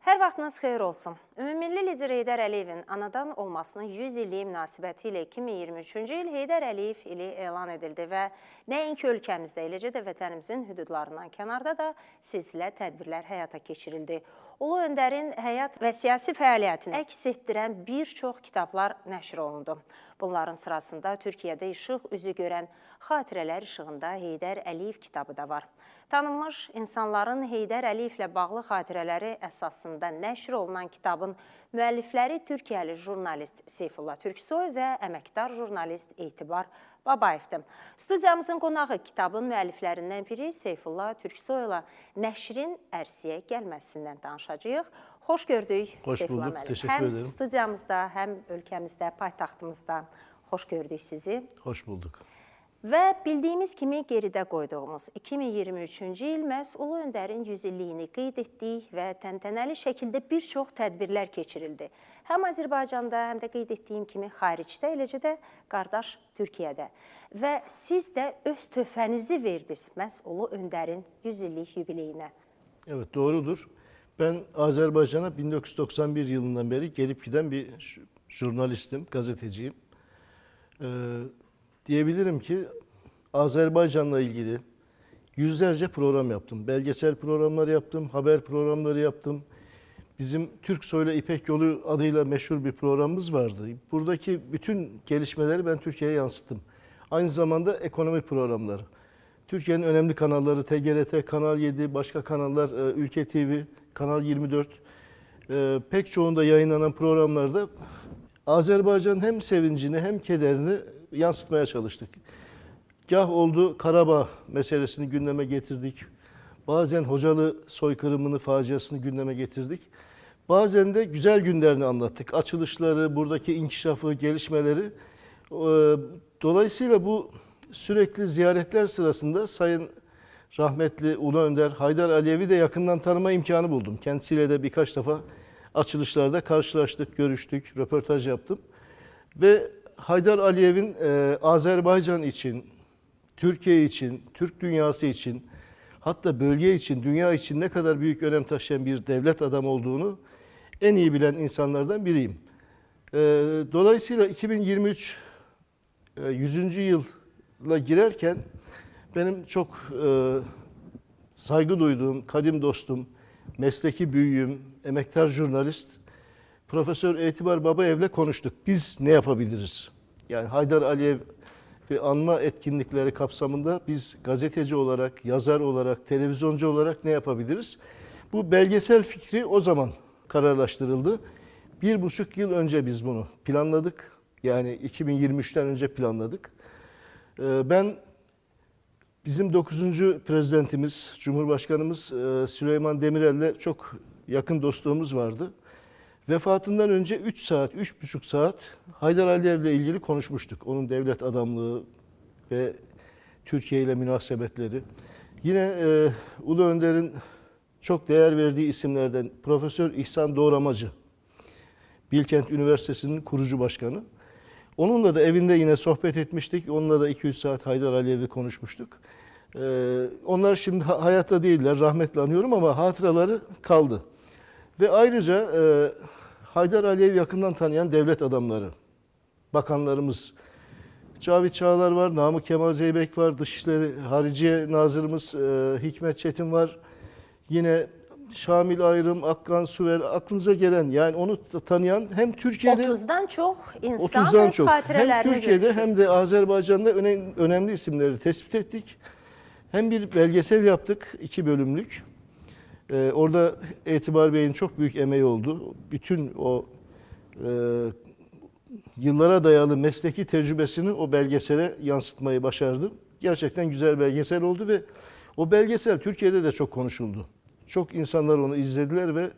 Hər vaxtınız xeyir olsun. Ümummilli lider Heydər Əliyevin anadan olmasının 100 illiyi münasibəti ilə 2023-cü il Heydər Əliyev ili elan edildi və nəinki ölkəmizdə, eləcə də vətənimizin hüdudlarından kənarda da silsilə tədbirlər həyata keçirildi. Ulu Öndərin həyat və siyasi fəaliyyətini əks etdirən bir çox kitablar nəşr olundu. Bunların sırasında Türkiyədə işıq üzü görən Xatirələr İşığında Heydər Əliyev kitabı da var. Tanınmış insanların Heydər Əliyevlə bağlı xatirələri əsasında nəşr olunan kitabın müəllifləri Türkiyəli jurnalist Seyfullah Türksoy və əməkdar jurnalist Etibar Babayevdir. Studiyamızın qonağı kitabın müəlliflərindən biri Seyfullah Türksoyla nəşrin ərsəyə gəlməsindən danışacağıq. Xoş gördük Xoş Seyfullah bulduk, müəllim. Həm ederim. studiyamızda, həm ölkəmizdə, paytaxtımızda xoş gördük sizi. Hoş bulduk. Və bildiyimiz kimi geridə qoyduğumuz 2023-cü il məhz Ulu Öndərin 100 illiyini qeyd etdik və təntənəli şəkildə bir çox tədbirlər keçirildi. Həm Azərbaycanda, həm də qeyd etdiyim kimi xaricdə, eləcə də qardaş Türkiyədə. Və siz də öz töhfənizi verdiniz məhz Ulu Öndərin 100 illik yubileyinə. Evet doğrudur. Ben Azerbaycan'a 1991 yılından beri gelip giden bir jurnalistim, gazeteciyim. Ee, diyebilirim ki Azerbaycan'la ilgili yüzlerce program yaptım. Belgesel programlar yaptım, haber programları yaptım. Bizim Türk Soyla İpek Yolu adıyla meşhur bir programımız vardı. Buradaki bütün gelişmeleri ben Türkiye'ye yansıttım. Aynı zamanda ekonomi programları. Türkiye'nin önemli kanalları TGRT, Kanal 7, başka kanallar e, Ülke TV, Kanal 24 e, pek çoğunda yayınlanan programlarda Azerbaycan'ın hem sevincini hem kederini yansıtmaya çalıştık. Gah oldu Karabağ meselesini gündeme getirdik. Bazen Hocalı soykırımını, faciasını gündeme getirdik. Bazen de güzel günlerini anlattık. Açılışları, buradaki inkişafı, gelişmeleri. Ee, Dolayısıyla bu sürekli ziyaretler sırasında Sayın rahmetli Ulu Önder Haydar Aliyev'i de yakından tanıma imkanı buldum. Kendisiyle de birkaç defa açılışlarda karşılaştık, görüştük, röportaj yaptım. Ve Haydar Aliyev'in e, Azerbaycan için, Türkiye için, Türk dünyası için, hatta bölge için, dünya için ne kadar büyük önem taşıyan bir devlet adamı olduğunu en iyi bilen insanlardan biriyim. E, Dolayısıyla 2023 e, 100. yıla girerken benim çok e, saygı duyduğum kadim dostum, mesleki büyüğüm, emektar jurnalist Profesör Etibar Babayev'le konuştuk. Biz ne yapabiliriz? Yani Haydar Aliyev ve anma etkinlikleri kapsamında biz gazeteci olarak, yazar olarak, televizyoncu olarak ne yapabiliriz? Bu belgesel fikri o zaman kararlaştırıldı. Bir buçuk yıl önce biz bunu planladık. Yani 2023'ten önce planladık. Ee, Ben bizim 9. prezidentimiz, Cumhurbaşkanımız e, Süleyman Demirel'le çok yakın dostluğumuz vardı. Vefatından önce 3 saat, 3,5 saat Haydar Aliyev'le ilgili konuşmuştuk. Onun devlet adamlığı ve Türkiye ile münasebetleri. Yine e, Ulu Önder'in çok değer verdiği isimlerden Profesör İhsan Doğramacı, Bilkent Üniversitesi'nin kurucu başkanı. Onunla da evinde yine sohbet etmiştik. Onunla da 2-3 saat Haydar Aliyev'i konuşmuştuk. Ee, onlar şimdi ha- hayatta değiller, rahmetle anıyorum ama hatıraları kaldı. Ve ayrıca e, Haydar Aliyev yakından tanıyan devlet adamları, bakanlarımız, Cavit Çağlar var, Namık Kemal Zeybek var, Dışişleri Hariciye Nazırımız e, Hikmet Çetin var. Yine Şamil Ayrım, Akkan Suver, aklınıza gelen yani onu tanıyan hem Türkiye'de 30-dan çox insan 30'dan öz çok hem Türkiye'de bölüşür. hem de Azerbaycan'da öne- önemli isimleri tespit ettik. Hem bir belgesel yaptık, iki bölümlük. Ee, orada Etibar Bey'in çok büyük emeği oldu. Bütün o e, yıllara dayalı mesleki tecrübesini o belgesele yansıtmayı başardı. Gerçekten güzel belgesel oldu ve o belgesel Türkiye'de de çok konuşuldu. Çok insanlar onu izlediler ve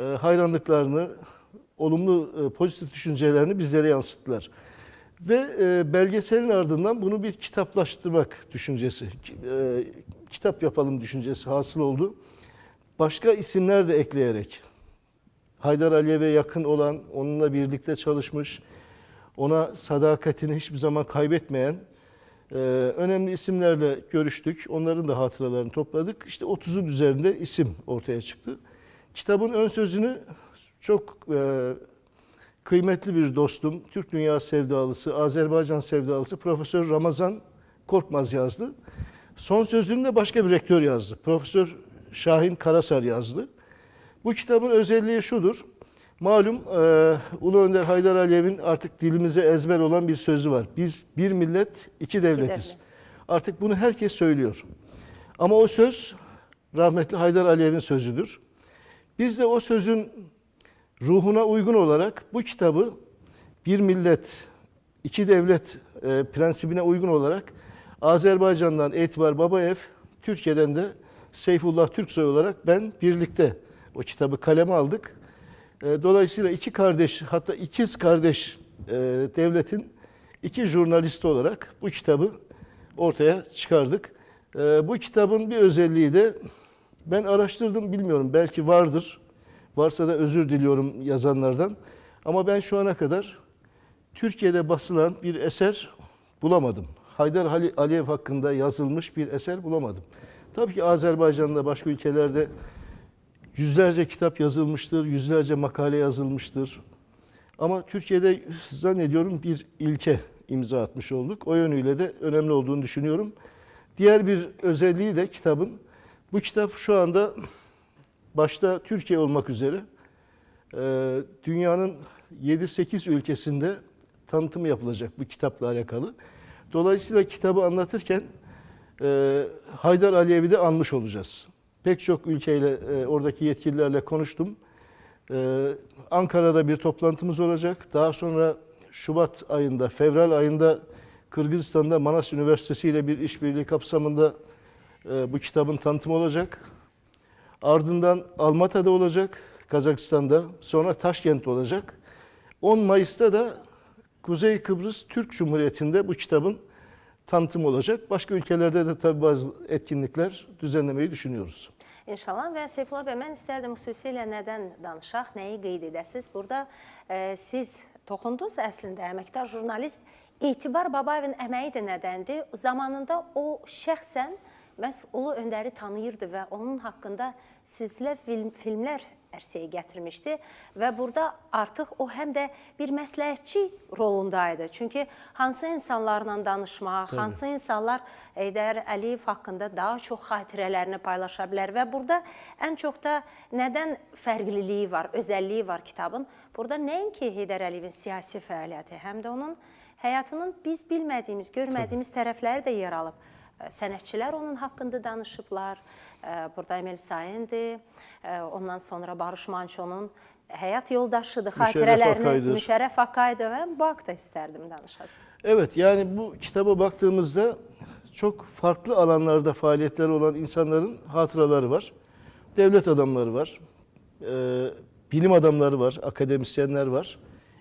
e, hayranlıklarını, olumlu e, pozitif düşüncelerini bizlere yansıttılar. Ve e, belgeselin ardından bunu bir kitaplaştırmak düşüncesi, e, kitap yapalım düşüncesi hasıl oldu. Başka isimler de ekleyerek, Haydar Aliyev'e yakın olan, onunla birlikte çalışmış, ona sadakatini hiçbir zaman kaybetmeyen e, önemli isimlerle görüştük. Onların da hatıralarını topladık. İşte 30'un üzerinde isim ortaya çıktı. Kitabın ön sözünü çok e, kıymetli bir dostum, Türk dünya sevdalısı, Azerbaycan sevdalısı Profesör Ramazan Korkmaz yazdı. Son sözünü de başka bir rektör yazdı. Profesör Şahin Karasar yazdı. Bu kitabın özelliği şudur. Malum e, Ulu Önder Haydar Aliyev'in artık dilimize ezber olan bir sözü var. Biz bir millet, iki devletiz. devlet. Artık bunu herkes söylüyor. Ama o söz rahmetli Haydar Aliyev'in sözüdür. Biz de o sözün ruhuna uygun olarak bu kitabı bir millet, iki devlet e, prensibine uygun olarak Azerbaycan'dan Etibar Babaev, Türkiye'den de Seyfullah Türksoy olarak ben birlikte o kitabı kaleme aldık. E, Dolayısıyla iki kardeş, hatta ikiz kardeş e, devletin iki jurnalisti olarak bu kitabı ortaya çıkardık. E, Bu kitabın bir özelliği de ben araştırdım bilmiyorum belki vardır. Varsa da özür diliyorum yazanlardan. Ama ben şu ana kadar Türkiye'de basılan bir eser bulamadım. Haydar Ali- Aliyev hakkında yazılmış bir eser bulamadım. Tabii ki Azerbaycan'da başka ülkelerde yüzlerce kitap yazılmıştır, yüzlerce makale yazılmıştır. Ama Türkiye'de zannediyorum bir ilke imza atmış olduk. O yönüyle de önemli olduğunu düşünüyorum. Diğer bir özelliği de kitabın, bu kitap şu anda başta Türkiye olmak üzere e, dünyanın 7-8 ülkesinde tanıtımı yapılacak bu kitapla alakalı. Dolayısıyla kitabı anlatırken e, Haydar Aliyev'i de anmış olacağız. Pek çok ülkeyle, e, oradaki yetkililerle konuştum. E, Ankara'da bir toplantımız olacak. Daha sonra Şubat ayında, Fevral ayında Kırgızistan'da Manas Üniversitesi ile bir işbirliği kapsamında e, bu kitabın tanıtımı olacak. Ardından Almata'da olacak, Kazakistan'da. Sonra Taşkent'te olacak. 10 Mayıs'ta da Kuzey Kıbrıs Türk Cumhuriyeti'nde bu kitabın tanıtımı olacak. Başka ülkelerde de tabii bazı etkinlikler düzenlemeyi düşünüyoruz. İnşallah və Seyfullah bəy, mən istərdim xüsusilə nədən danışaq, nəyi qeyd edəsiz? Burada e, siz toxundunuz əslində əməkdar jurnalist Etibar Babayevin əməyi də nədəndir? Zamanında o şəxsən məhz Ulu Öndəri tanıyırdı və onun haqqında silsilə film, filmlər ərsəyə gətirmişdi və burada artıq o həm də bir məsləhətçi rolundaydı. Çünki hansı insanlarla danışmaq, hansı insanlar Heydər Əliyev haqqında daha çox xatirələrini paylaşa bilər və burada ən çox da nədən fərqliliyi var, özəlliyi var kitabın? Burada nəinki Heydər Əliyevin siyasi fəaliyyəti, həm də onun həyatının biz bilmədiyimiz, görmədiyimiz tərəfləri də yer alıb. Ə, Sənətçilər onun haqqında danışıblar. Ə, Burada Emel Sayındır, ə, ondan sonra Barış Mançonun həyat yoldaşıdır, xatirələrini Akay'dır. Müşərrəf Akaydı və bu haqda istərdim danışasınız. Evet yani bu kitaba baktığımızda çok farklı alanlarda faaliyetleri olan insanların hatıraları var. Devlet adamları var. bilim adamları var, akademisyenler var.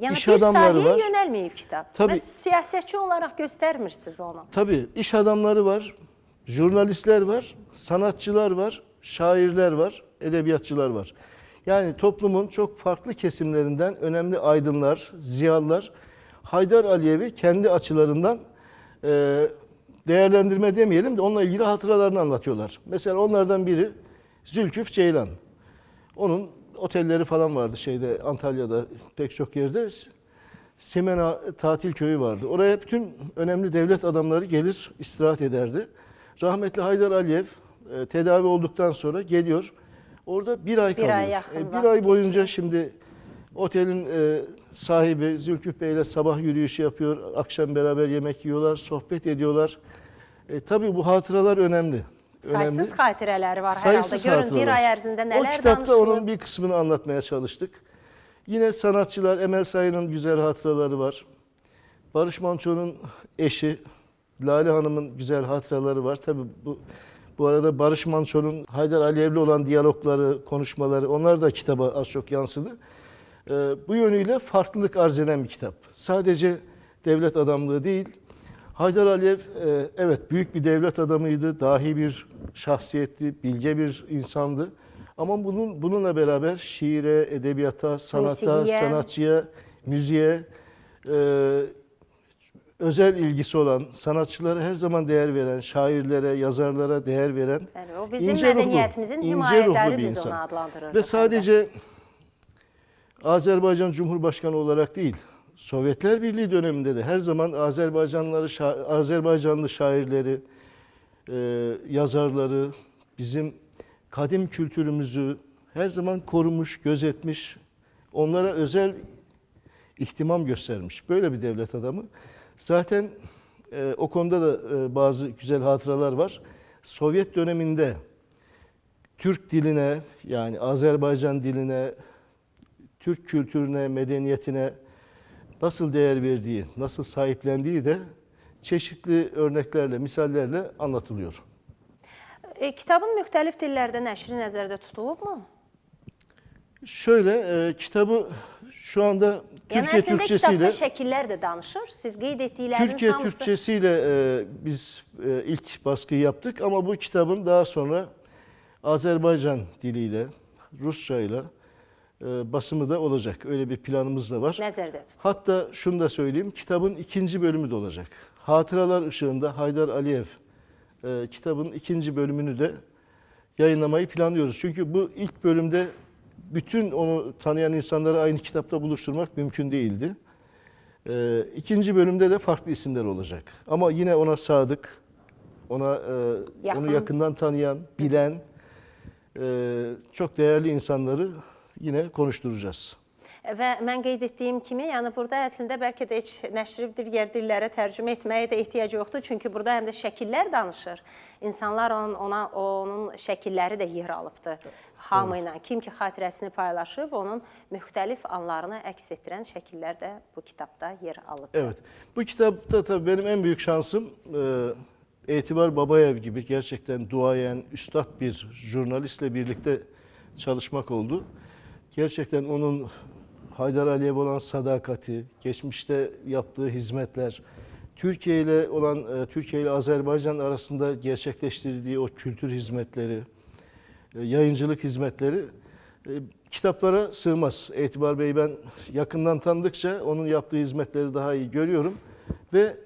Yəni iş bir adamları sahəyə var. yönəlməyib kitab. Tabii. Və siyasətçi olaraq göstərmirsiniz onu. Tabii iş adamları var, jurnalistler var, sanatçılar var, şairler var, edebiyatçılar var. Yani toplumun çok farklı kesimlerinden önemli aydınlar, ziyalılar Haydar Aliyev'i kendi açılarından e, değerlendirme demeyelim de onunla ilgili hatıralarını anlatıyorlar. Mesela onlardan biri Zülküf Ceylan. Onun otelleri falan vardı şeyde Antalya'da pek çok yerde. Semena tatil köyü vardı. Oraya bütün önemli devlet adamları gelir istirahat ederdi. Rahmetli Haydar Aliyev e, tedavi olduktan sonra geliyor. Orada bir ay Bir kalıyor. ay yakın E, bir vakit ay boyunca şimdi otelin e, sahibi Zülküf Bey ile sabah yürüyüşü yapıyor. Akşam beraber yemek yiyorlar, sohbet ediyorlar. E, tabii bu hatıralar önemli. Saysız xatirələri var halda. Sayısız Görün bir ay ərzində O nələr kitapta danışılıb. onun bir kısmını anlatmaya çalıştık. Yine sanatçılar, Emel Sayın'ın güzel hatıraları var. Barış Manço'nun eşi, Lale Hanım'ın güzel hatıraları var. Tabii bu bu arada Barış Manço'nun Haydar Aliyev'le olan diyalogları, konuşmaları onlar da kitaba az çok yansıdı. Ee, bu yönüyle farklılık arz eden bir kitap. Sadece devlet adamlığı değil, Haydar Aliyev e, evet büyük bir devlet adamıydı, dahi bir şahsiyetti, bilge bir insandı. Ama bunun bununla beraber şiire, edebiyata, sanata, Musikiye. sanatçıya, müziğe e, özel ilgisi olan, sanatçılara her zaman değer veren, şairlere, yazarlara değer veren Yəni o bizim İnce himayədarı ruhlu bir biz insan. onu. Ve sadece Azerbaycan Cumhurbaşkanı olarak değil, Sovyetler Birliği döneminde de her zaman Azerbaycanlıları, şa- Azerbaycanlı şairleri, e, yazarları, bizim kadim kültürümüzü her zaman korumuş, gözetmiş, onlara özel ihtimam göstermiş. Böyle bir devlet adamı. Zaten e, o konuda da e, bazı güzel hatıralar var. Sovyet döneminde Türk diline yani Azerbaycan diline, Türk kültürüne, medeniyetine nasıl değer verdiği, nasıl sahiplendiği de çeşitli örneklerle, misallerle anlatılıyor. E, kitabın müxtəlif dillərdə nəşri nəzərdə tutulubmu? Şöyle e, kitabı şu anda Türkiye əslində Türkçesiyle kitabda şəkillər də danışır. Siz qeyd etdikləriniz Türkiye hamısı Türkçesiyle e, biz e, ilk baskıyı yaptık ama bu kitabın daha sonra Azerbaycan diliyle, Rusça ile basımı da olacak. Öyle bir planımız da var. tutulub. Hatta şunu da söyleyeyim, kitabın ikinci bölümü de olacak. Hatıralar ışığında Haydar Aliyev e, kitabın ikinci bölümünü de yayınlamayı planlıyoruz. Çünkü bu ilk bölümde bütün onu tanıyan insanları aynı kitapta buluşturmak mümkün değildi. E, ikinci bölümde de farklı isimler olacak. Ama yine ona sadık, ona e, Yakın. onu yakından tanıyan, bilen e, çok değerli insanları yine konuşturacağız. Və mən qeyd etdiyim kimi, yəni burada əslində bəlkə də heç nəşri digər dillərə tərcümə etməyə də ehtiyac yoxdur, çünki burada həm də şəkillər danışır. İnsanlar onun ona onun şəkilləri də yer alıbdı. Hamı ilə kim ki xatirəsini paylaşıb, onun müxtəlif anlarını əks etdirən şəkillər də bu kitabda yer alıbdı. Evet. Bu kitapta tabii benim en büyük şansım e, Etibar Babayev gibi gerçekten duayen, üstad bir jurnalistle birlikte çalışmak oldu. Gerçekten onun Haydar Aliyev olan sadakati, geçmişte yaptığı hizmetler, Türkiye ile olan e, Türkiye ile Azerbaycan arasında gerçekleştirdiği o kültür hizmetleri, e, yayıncılık hizmetleri e, kitaplara sığmaz. Etibar Bey'i ben yakından tanıdıkça onun yaptığı hizmetleri daha iyi görüyorum ve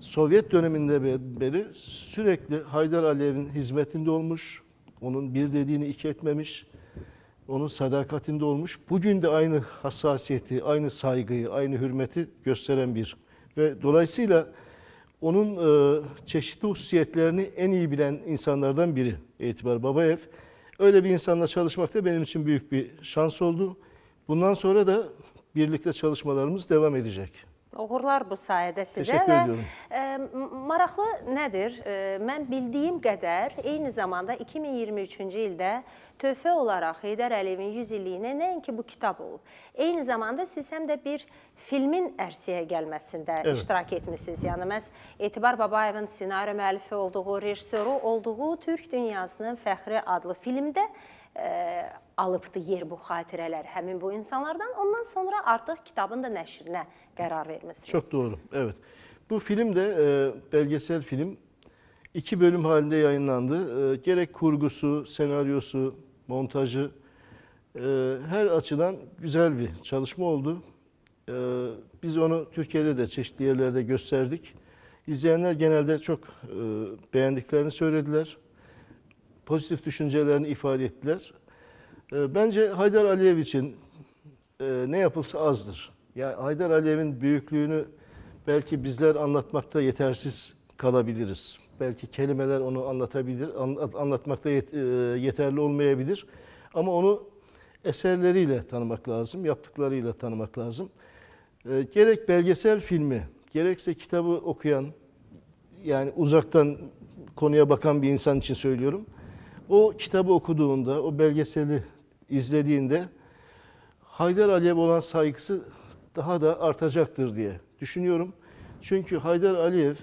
Sovyet döneminde be- beri sürekli Haydar Aliyev'in hizmetinde olmuş, onun bir dediğini iki etmemiş, onun sadakatinde olmuş. Bugün de aynı hassasiyeti, aynı saygıyı, aynı hürmeti gösteren bir ve dolayısıyla onun e, çeşitli hususiyetlerini en iyi bilen insanlardan biri Etibar Babayev. Öyle bir insanla çalışmak da benim için büyük bir şans oldu. Bundan sonra da birlikte çalışmalarımız devam edecek. Uğurlar bu sayədə sizə və ediyorum. e, maraqlı nədir? E, mən bildiyim qədər eyni zamanda 2023-cü ildə töhfə olaraq Heydər Əliyevin 100 illiyinə nəinki bu kitab olub. Eyni zamanda siz həm də bir filmin ərsəyə gəlməsində Evet. iştirak etmisiniz. Yəni məhz Etibar Babayevin ssenari müəllifi olduğu, rejissoru olduğu Türk Dünyasının Fəxri adlı filmdə e, alıbdı yer bu xatirələr həmin bu insanlardan. Ondan sonra artıq kitabın da nəşrinə qərar vermisiniz. Çok doğru. Evet. Bu film de e, belgesel film. iki bölüm halinde yayınlandı. E, gerek kurgusu, senaryosu, montajı e, her açıdan güzel bir çalışma oldu. E, biz onu Türkiye'de de çeşitli yerlerde gösterdik. İzleyenler genelde çok e, beğendiklerini söylediler. Pozitif düşüncelerini ifade ettiler. E, bence Haydar Aliyev için e, ne yapılsa azdır. Yani Haydar Aliyev'in büyüklüğünü belki bizler anlatmakta yetersiz kalabiliriz. Belki kelimeler onu anlatabilir, anlat- anlatmakta e, yeterli olmayabilir. Ama onu eserleriyle tanımak lazım, yaptıklarıyla tanımak lazım. E, Gerek belgesel filmi, gerekse kitabı okuyan, yani uzaktan konuya bakan bir insan için söylüyorum. O kitabı okuduğunda, o belgeseli izlediğinde Haydar Aliyev olan saygısı daha da artacaktır diye düşünüyorum. Çünkü Haydar Aliyev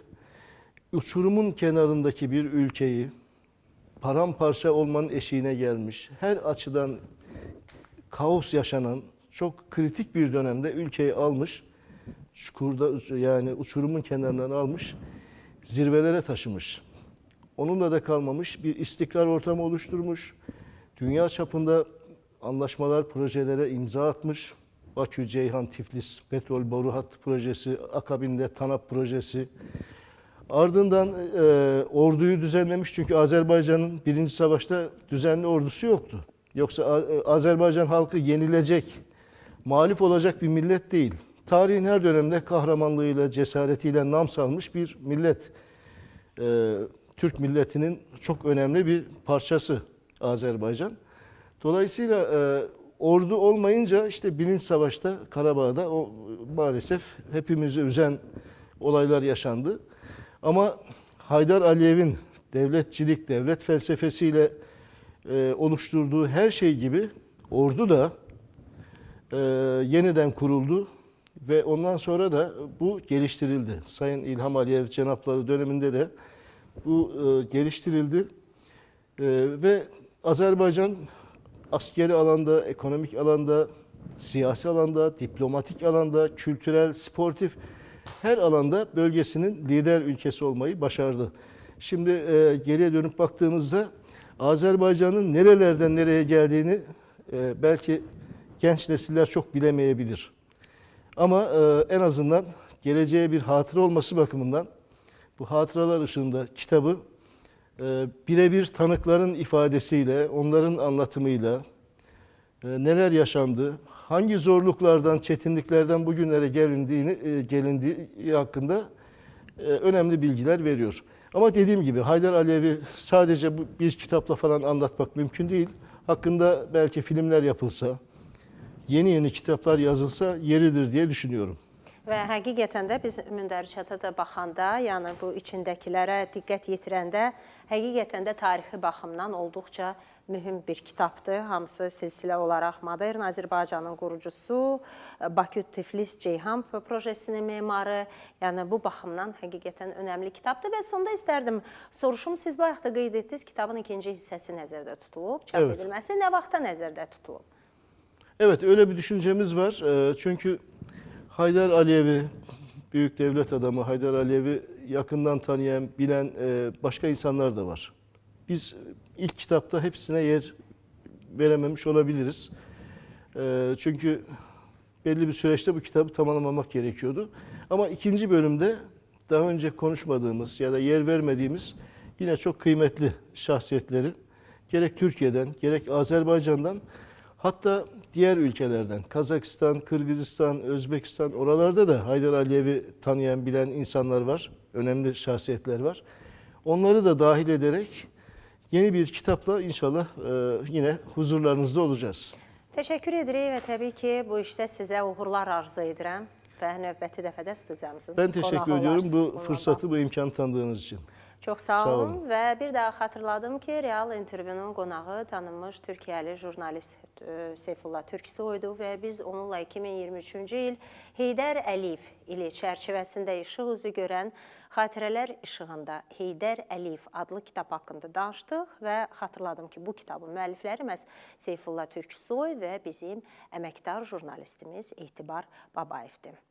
uçurumun kenarındaki bir ülkeyi paramparça olmanın eşiğine gelmiş. Her açıdan kaos yaşanan çok kritik bir dönemde ülkeyi almış. Çukurda yani uçurumun kenarından almış. Zirvelere taşımış. Onunla da kalmamış bir istikrar ortamı oluşturmuş. Dünya çapında anlaşmalar, projelere imza atmış. Bakü, Ceyhan, Tiflis petrol boru hattı projesi, akabinde TANAP projesi. Ardından e, orduyu düzenlemiş çünkü Azerbaycan'ın birinci savaşta düzenli ordusu yoktu. Yoksa e, Azerbaycan halkı yenilecek, mağlup olacak bir millet değil. Tarihin her dönemde kahramanlığıyla, cesaretiyle nam salmış bir millet. E, Türk milletinin çok önemli bir parçası Azerbaycan. Dolayısıyla e, ordu olmayınca işte birinci savaşta Karabağ'da o maalesef hepimizi üzen olaylar yaşandı. Ama Haydar Aliyev'in devletçilik, devlet felsefesiyle e, oluşturduğu her şey gibi ordu da e, yeniden kuruldu ve ondan sonra da bu geliştirildi. Sayın İlham Aliyev cenapları döneminde de bu e, geliştirildi E, ve Azerbaycan askeri alanda, ekonomik alanda, siyasi alanda, diplomatik alanda, kültürel, sportif her alanda bölgesinin lider ülkesi olmayı başardı. Şimdi e, geriye dönüp baktığımızda Azerbaycan'ın nerelerden nereye geldiğini e, belki genç nesiller çok bilemeyebilir. Ama e, en azından geleceğe bir hatıra olması bakımından bu hatıralar ışığında kitabı e, birebir tanıkların ifadesiyle, onların anlatımıyla e, neler yaşandı, hangi zorluklardan, çetinliklerden bugünlere gelindiğini e, gelindiği hakkında e, önemli bilgiler veriyor. Ama dediğim gibi Haydar Aliyevi sadece bir kitapla falan anlatmak mümkün değil. Hakkında belki filmler yapılsa, yeni yeni kitaplar yazılsa yeridir diye düşünüyorum. Və həqiqətən də biz Mündərişata da baxanda, yəni bu içindəkilərə diqqət yetirəndə, həqiqətən də tarixi baxımdan olduqca mühüm bir kitabdır. Hamısı silsilə olaraq modern Azərbaycanın qurucusu, Bakü Tiflis Ceyhan projesinin memarı. Yəni bu baxımdan həqiqətən önəmli kitabdır və sonda istərdim soruşum siz bayaq da qeyd etdiniz kitabın ikinci hissəsi nəzərdə tutulub, çap Evet. edilməsi nə vaxta nəzərdə tutulub? Evet öyle bir düşüncemiz var. Ee, Çünkü Haydar Aliyev'i, büyük devlet adamı Haydar Aliyev'i yakından tanıyan, bilen e, başka insanlar da var. Biz ilk kitapta hepsine yer verememiş olabiliriz. Ee, Çünkü belli bir süreçte bu kitabı tamamlamak gerekiyordu. Ama ikinci bölümde daha önce konuşmadığımız ya da yer vermediğimiz yine çok kıymetli şahsiyetleri gerek Türkiye'den gerek Azerbaycan'dan hatta diğer ülkelerden Kazakistan, Kırgızistan, Özbekistan oralarda da Haydar Aliyev'i tanıyan bilen insanlar var. Önemli şahsiyetler var. Onları da dahil ederek yeni bir kitapla inşallah e, yine huzurlarınızda olacağız. Təşəkkür edirik və təbii ki, bu işdə sizə uğurlar arzu edirəm və növbəti dəfədə studiyamızın Ben teşekkür qonağı ediyorum bu fırsatı, bu imkanı tanıdığınız için. Çox sağ Sağ olun olun. və bir daha xatırladım ki, Real intervyunun qonağı tanınmış Türkiyəli jurnalist e, Seyfullah Türksoydu və biz onunla 2023-cü il Heydər Əliyev ili çərçivəsində işıq üzü görən Xatirələr İşığında Heydər Əliyev adlı kitab haqqında danışdıq və xatırladım ki, bu kitabın müəllifləri məhz Seyfullah Türksoy və bizim əməkdar jurnalistimiz Etibar Babayevdir.